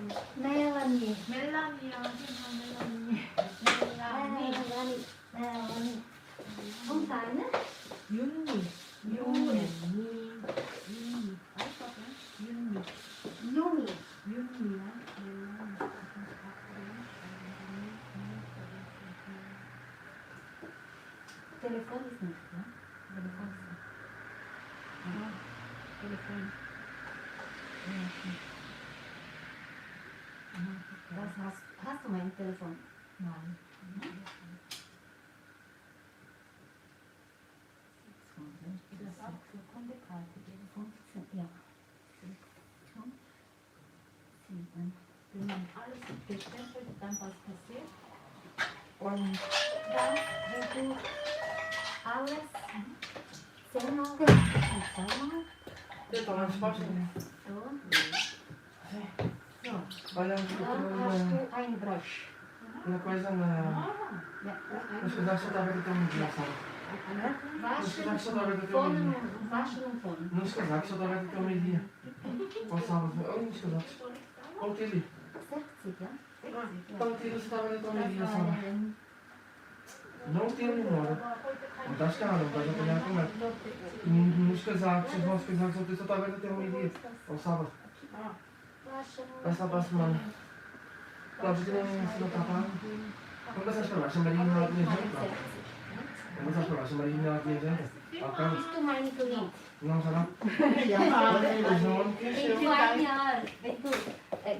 Melanie. Melanie ya. Melanie. Melanie. Melanie. Melanie. On tane. Yunni. Yunni. Yunni. Aç bakayım. Yunni. Yunni. Yunni ya. Telefon ismi. Telefon ismi. Telefon. Telefon. Mein Telefon? Nein. Sekunde, Karte, 15, ja. 16, 7. Wenn alles gestempelt, dann was passiert. Und dann, wenn du alles zehnmal und zweimal dann hast du Spaß. so, Balangkot lang na Kind brush. napwesa na nasudak sa o não. Não, não. Ano? Nasudak sa tabi kita ng Phone, glasa. não ng phone. Nasudak sa não kita ng glasa. não sa, oh, nasudak. Okay, Lee. Sige. Pangtilo sa tabi kita ng glasa. Não tem memória. Não tá escala, não tá já pegando Não é. Nos casacos, os nossos casacos, eu tava até um dia. não Ah passa basta man. Glaube ich, dass noch Papa. Vamos passar para baixo, Marinho, na minha gente. Vamos passar para baixo, Marinho, na minha gente. Acá. Não, sarà. Vem tu ai miar, vem tu.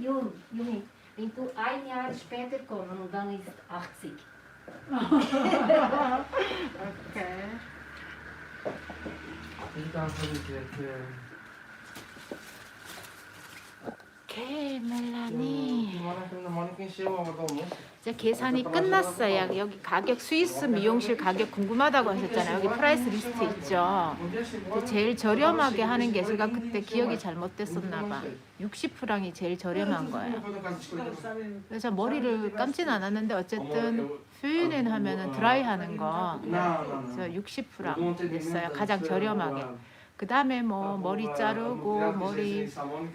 Jung, Jung, vem tu ai miar später kommen und dann ist 80. okay. Ich danke dir. 오케이, 멜라니. 이제 계산이 끝났어요. 여기 가격 스위스 미용실 가격 궁금하다고 하셨잖아요. 여기 프라이스 리스트 있죠. 근데 제일 저렴하게 하는 게 제가 그때 기억이 잘못됐었나 봐. 60프랑이 제일 저렴한 거예요. 그래서 머리를 감진 않았는데 어쨌든 퓨는 하면은 드라이 하는 거 Não, não, 그래서 não. 60프랑 냈어요. 가장 저렴하게. 그 다음에 뭐 머리 자르고 머리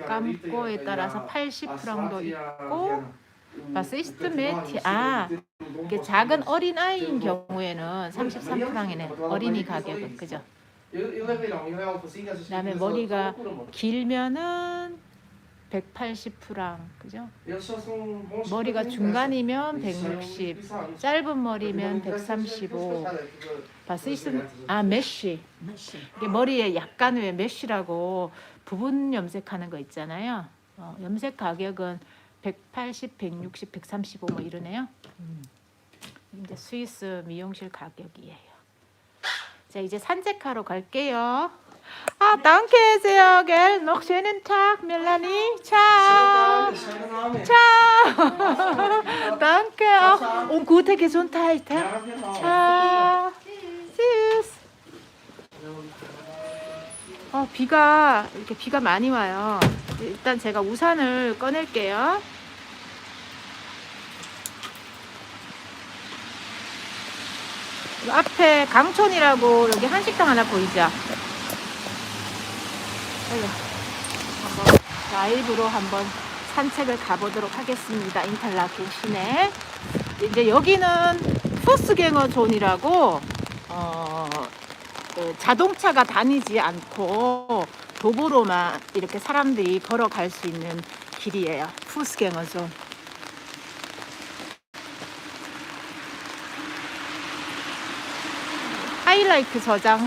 감고에 따라서 80프랑도 있고 바시스트 매티 아 이게 작은 어린 아이인 경우에는 33프랑이네 어린이 가격은. 그죠? 그다음에 머리가 길면은 180프랑 그죠? 머리가 중간이면 160 짧은 머리면 135 바시스트 아 메쉬 이게 머리에 약간 왜 메쉬라고 부분 염색하는 거 있잖아요. 어, 염색 가격은 180, 160, 135 뭐 이러네요. 음. 이제 스위스 미용실 가격이에요. 자 이제 산책하러 갈게요. 아, sehr, gell? Noch schönen Tag, Melanie. Ciao. Ciao. danke auch. Und gute Gesundheit. hä? Ciao. Tschüss. 어, 비가 이렇게 비가 많이 와요. 일단 제가 우산을 꺼낼게요. 이 앞에 강촌이라고 여기 한식당 하나 보이죠? 여기 한번 라이브로 한번 산책을 가보도록 하겠습니다. 인탈라켄 시내. 이제 여기는 포스갱어 존이라고 어, 그 자동차가 다니지 않고 도보로만 이렇게 사람들이 걸어갈 수 있는 길이에요. 푸스갱어 존. 하이라이트 저장